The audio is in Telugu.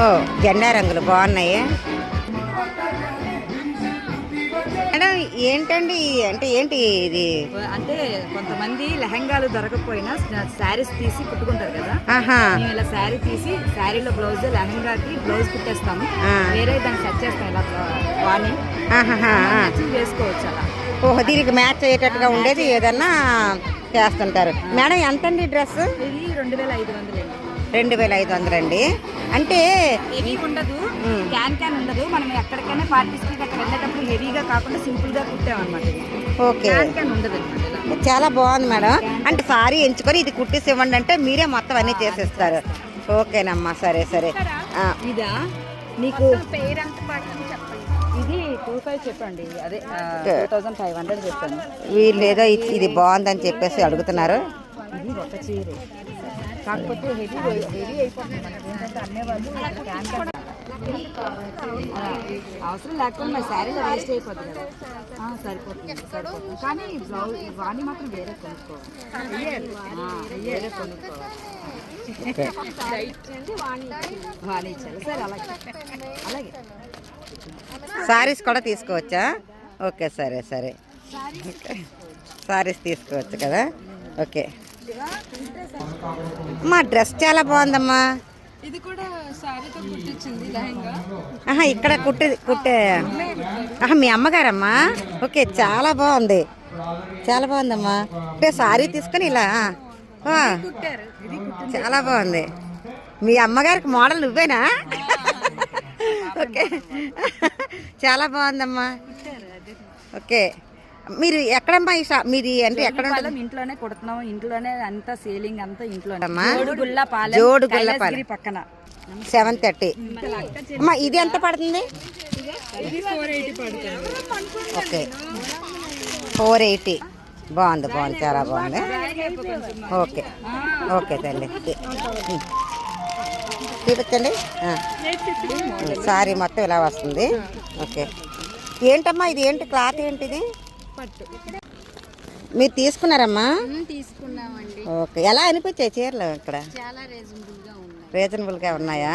ఓ జెండా రంగులు బాగున్నాయి. మేడం ఏంటండి అంటే ఏంటి ఇది? అంటే కొంతమంది లెహంగాలు దొరకకపోయినా శారీస్ తీసి కుట్టుకుంటారు కదా. మేము ఇలా శారీ తీసి శారీలో బ్లౌజ్ లెహంగాకి బ్లౌజ్ కుట్టేస్తాము. వేరే దాన్ని సెట్ చేస్తాం ఇలా వాణి చేసుకోవచ్చు అలా. ఓహో దీనికి మ్యాచ్ అయ్యేటట్టుగా ఉండేది ఏదన్నా చేస్తుంటారు. మేడం ఎంతండి డ్రెస్ ఇది రెండు వేల ఐదు వందలు రెండు వేల ఐదు వందలండి. అంటే హెవీ ఉండదు. క్యాన్ క్యాన్ ఉండదు. మనం ఎక్కడికైనా పార్టీస్కి అక్కడ వెళ్ళేటప్పుడు హెవీగా కాకుండా సింపుల్గా కుట్టామన్నమాట. ఓకే. క్యాన్ క్యాన్ ఉండదు చాలా బాగుంది మేడం. అంటే సారీ ఎంచుకొని ఇది కుట్టేసి ఇవ్వండి అంటే మీరే మొత్తం అన్నీ చేసేస్తారు. ఓకేనమ్మా సరే సరే. ఇదా? నీకు చెప్పండి. ఇది టూ ఫైవ్ చెప్పండి. అదే టూ థౌజండ్ ఫైవ్ హండ్రెడ్ చెప్పాను వీళ్ళు ఏదో ఇది- ఇది బాగుందని చెప్పేసి అడుగుతున్నారు. ఇది ఒక చీరే. కాకపోతే హెవీ హెవీ అయిపోతుంది మనకి. ఏంటంటే అమ్మేవాళ్ళు క్యాన్ అవసరం లేకపోతే మరి శారీలో వేస్ట్ అయిపోతుంది కదా. సరిపోతుంది సరిపోతుంది. కానీ బ్లౌజ్ వాణి మాత్రం వేరే కొనుక్కోవాలి. వేరే కొనుక్కోవాలి వాణి ఇచ్చారు సరే అలాగే అలాగే సారీస్ కూడా తీసుకోవచ్చా? ఓకే సరే సరే. సారీస్ తీసుకోవచ్చు కదా? ఓకే మా డ్రెస్ చాలా బాగుందమ్మా. ఇది కూడా శారీతో కుట్టించింది లెహంగా. ఆహా ఇక్కడ కుట్టే కుట్టే ఆహా మీ అమ్మగారమ్మా? ఓకే చాలా బాగుంది. చాలా బాగుందమ్మా. అంటే సారీ తీసుకొని ఇలా చాలా బాగుంది. మీ అమ్మగారికి మోడల్ నువ్వేనా? ఓకే. చాలా బాగుందమ్మా. ఓకే. మీరు ఎక్కడమ్మా ఈ షాప్ మీది అంటే ఎక్కడ ఉంటుంది? ఇంట్లోనే కుడుతున్నాం. ఇంట్లోనే అంతా సేలింగ్ అంతా ఇంట్లోనే. అమ్మా? జోడుగుళ్ళ పాలెం జోడుగుళ్ళ పాలెం. కైలాసగిరి పక్కన. Seven thirty. అమ్మా ఇది ఎంత పడుతుంది? ఓకే. ఫోర్ ఎయిటీ బాగుంది బాగుంది చాలా బాగుంది. ఓకే. ఓకే తల్లి. చూపించండి ఆ. సారీ మొత్తం ఇలా వస్తుంది. ఓకే. ఏంటమ్మా ఇది ఏంటి క్లాత్ ఏంటిది? పట్టు. మీరు తీసుకున్నారమ్మా? తీసుకున్నామండి. ఓకే. ఎలా అనిపించాయి చీరలు ఇక్కడ? చాలా రీజనబుల్గా ఉన్నాయి. రీజనబుల్గా ఉన్నాయా?